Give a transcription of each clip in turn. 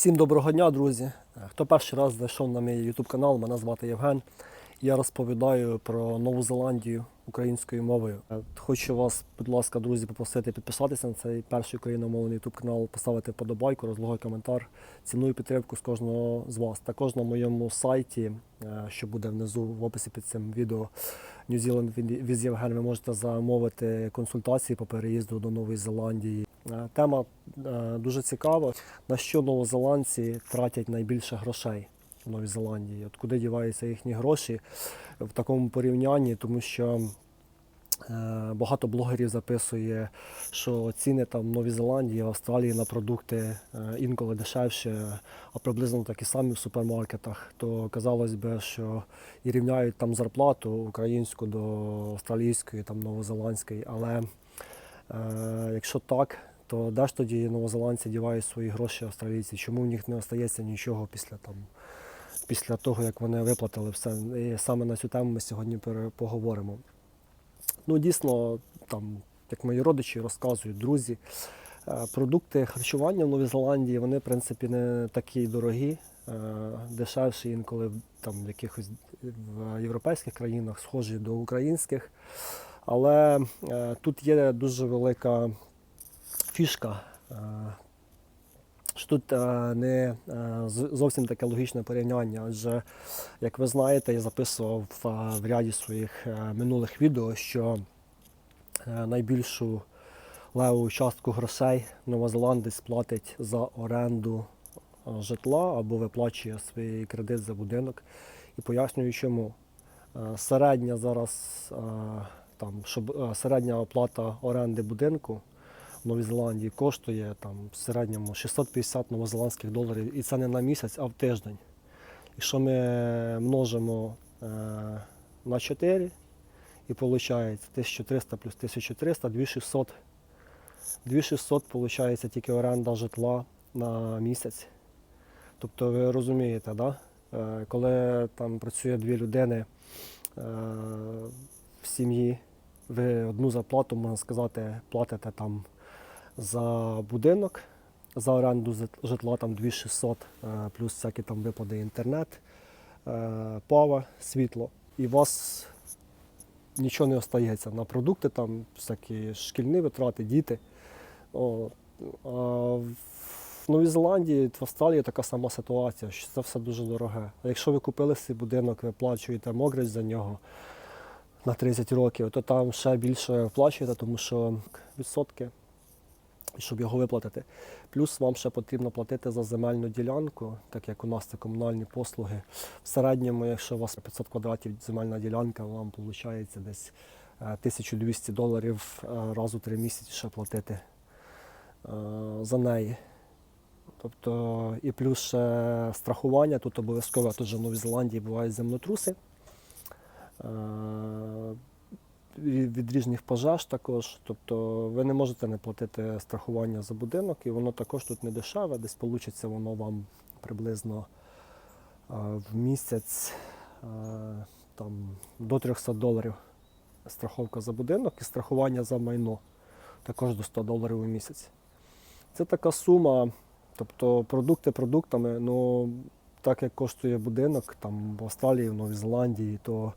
Всім доброго дня, друзі. Хто перший раз зайшов на мій YouTube канал, мене звати Євген. Я розповідаю про Нову Зеландію українською мовою. Е, Хочу вас, будь ласка, друзі, попросити підписатися на цей перший україномовний YouTube канал, поставити вподобайку, розлогий коментар. Ціную підтримку з кожного з вас. Також на моєму сайті, е, що буде внизу в описі під цим відео, New Zealand with Євген, ви можете замовити консультації по переїзду до Нової Зеландії. Е, Тема дуже цікава. На що новозеландці тратять найбільше грошей в Новій Зеландії? От куди діваються їхні гроші в такому порівнянні, тому що е, багато блогерів записує, що ціни там в Новій Зеландії, в Австралії на продукти е, інколи дешевше, а приблизно такі самі в супермаркетах. То казалось би, що і рівняють там зарплату українську до австралійської, там новозеландської. Але е, якщо так, то де ж тоді новозеландці дівають свої гроші австралійці? Чому в них не остається нічого після там? Після того, як вони виплатили все. І саме на цю тему ми сьогодні поговоримо. Ну, дійсно, там, як мої родичі розказують, друзі, е, продукти харчування в Новій Зеландії, вони, в принципі, не такі дорогі, е, дешевші інколи там, в якихось в європейських країнах, схожі до українських. Але е, тут є дуже велика фішка. Що Тут е, не е, зовсім таке логічне порівняння, адже, як ви знаєте, я записував е, в ряді своїх минулих відео, що найбільшу леву частку грошей новозеландець платить за оренду житла або виплачує свій кредит за будинок. І пояснюю, чому. Середня зараз там, щоб середня оплата оренди будинку в Новій Зеландії коштує там в середньому 650 новозеландських доларів, і це не на місяць, а в тиждень. Якщо ми множимо е, на 4, і виходить 1300 плюс 1300, 2600. 2600 виходить тільки оренда житла на місяць. Тобто ви розумієте, да? Е, коли там працює дві людини е, в сім'ї, ви одну зарплату, можна сказати, платите там за будинок, за оренду житла там 2600, е, плюс всякі там виплати інтернет, е, пава, світло. І у вас нічого не остається на продукти, там всякі шкільні витрати, діти. А в Новій Зеландії, в Австралії така сама ситуація, що це все дуже дороге. А якщо ви купили свій будинок, ви плачуєте мокрість за нього на 30 років, то там ще більше вплачуєте, тому що відсотки, щоб його виплатити. Плюс вам ще потрібно платити за земельну ділянку, так як у нас це комунальні послуги. В середньому, якщо у вас 500 квадратів земельна ділянка, вам виходить десь е, 1200 доларів е, раз у три місяці ще платити е, за неї. Тобто, і плюс ще страхування, тут обов'язково тут в Новій Зеландії бувають землетруси. Від різних пожеж також. Тобто ви не можете не платити страхування за будинок, і воно також тут не дешеве, десь вийде воно вам приблизно е, в місяць е, там, до 300 доларів страховка за будинок і страхування за майно також до 100 доларів у місяць. Це така сума, тобто продукти продуктами, ну так як коштує будинок там в Австралії, в Новій Зеландії, то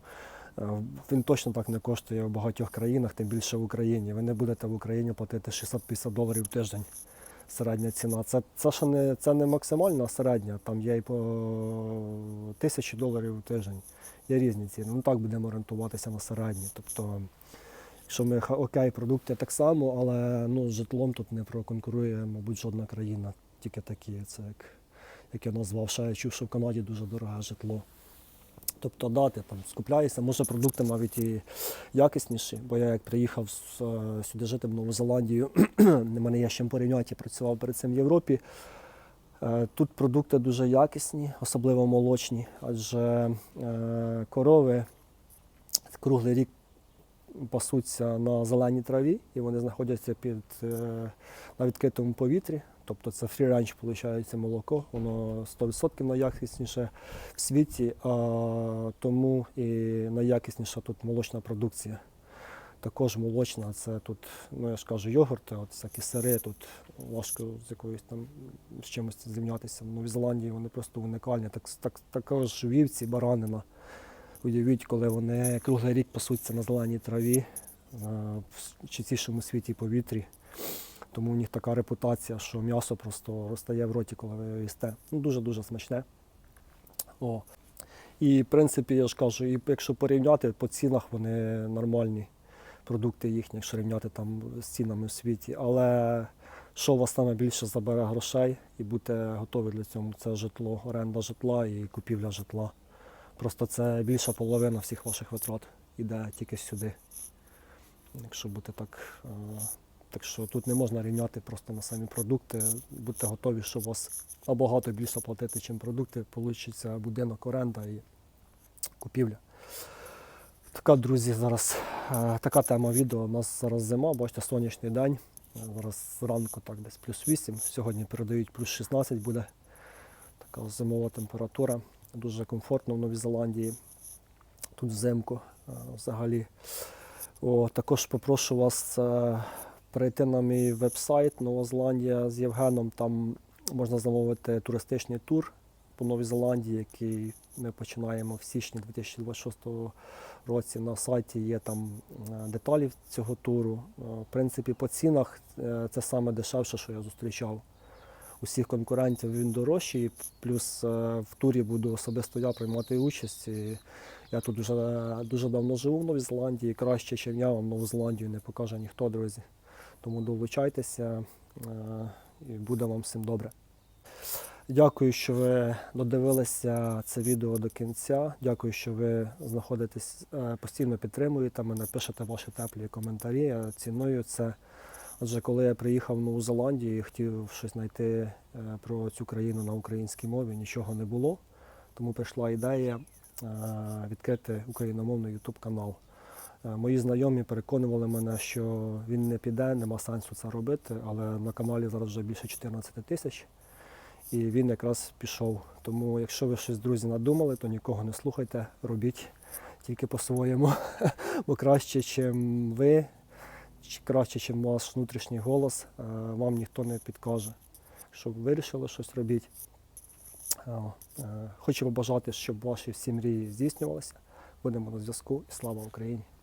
він точно так не коштує в багатьох країнах, тим більше в Україні. Ви не будете в Україні платити 650 доларів в тиждень. Середня ціна. Це, це ще не, це не максимальна середня, там є і по тисячі доларів в тиждень. Є різні ціни. Ну так будемо орієнтуватися на середні. Тобто, якщо ми окей, продукти так само, але ну, з житлом тут не проконкурує, мабуть, жодна країна. Тільки такі. Це як, як я назвав, ще я чув, що в Канаді дуже дороге житло. Тобто да, ти там скупляєшся, може продукти навіть і якісніші, бо я як приїхав е, сюди жити в Нову Зеландію, в мене є чим порівняти, працював перед цим в Європі. Е, Тут продукти дуже якісні, особливо молочні, адже е, корови круглий рік пасуться на зеленій траві і вони знаходяться під, на відкритому повітрі. Тобто це range, виходить, молоко, воно 100% найякісніше в світі, а тому і найякісніша тут молочна продукція. також молочна, це тут, ну я ж кажу, йогурти, от всякі сири, тут важко з якоюсь там з чимось зрівнятися. В Новій Зеландії вони просто уникальні. Так, так, також вівці, баранина. Уявіть, коли вони круглий рік пасуться на зеленій траві, в чистішому світі повітрі. Тому у них така репутація, що м'ясо просто розтає в роті, коли ви їсте. Ну, дуже-дуже смачне. О. І в принципі, я ж кажу, якщо порівняти по цінах, вони нормальні продукти їхні, якщо рівняти там з цінами в світі. Але що у вас саме більше забере грошей і будьте готові для цього, це житло, оренда житла і купівля житла. Просто це більша половина всіх ваших витрат іде тільки сюди. Якщо бути так. Так що тут не можна рівняти просто на самі продукти. Будьте готові, що у вас набагато більше платити, ніж продукти. Получиться будинок, оренда і купівля. Така, друзі, зараз е, така тема відео. У нас зараз зима, бачите, сонячний день. Зараз зранку так десь плюс 8. Сьогодні передають плюс 16 буде. Така зимова температура. Дуже комфортно в Новій Зеландії. Тут взимку е, взагалі. О, також попрошу вас е, перейти на мій веб-сайт Нова Зеландія з Євгеном. Там можна замовити туристичний тур по Новій Зеландії, який ми починаємо в січні 2026 році. На сайті є там е, деталі цього туру. Е, В принципі, по цінах е, це саме дешевше, що я зустрічав. Усіх конкурентів він дорожчий, плюс в турі буду особисто я приймати участь. І я тут вже дуже давно живу в Новій Зеландії, краще, ніж я вам Нову Зеландію не покаже ніхто, друзі. Тому долучайтеся е, і буде вам всім добре. Дякую, що ви додивилися це відео до кінця. Дякую, що ви знаходитесь е, постійно підтримуєте мене, пишете ваші теплі коментарі. Я ціную це. Адже коли я приїхав в Нову Зеландію і хотів щось знайти е, про цю країну на українській мові, нічого не було. Тому прийшла ідея е, відкрити україномовний YouTube канал. Е, Мої знайомі переконували мене, що він не піде, нема сенсу це робити, але на каналі зараз вже більше 14 тисяч. І він якраз пішов. Тому, якщо ви щось, друзі, надумали, то нікого не слухайте, робіть тільки по-своєму. Бо краще, ніж ви, краще, ніж ваш внутрішній голос, е, вам ніхто не підкаже. Щоб ви вирішили щось робіть. Е, Хочу побажати, щоб ваші всі мрії здійснювалися. Будемо на зв'язку і слава Україні!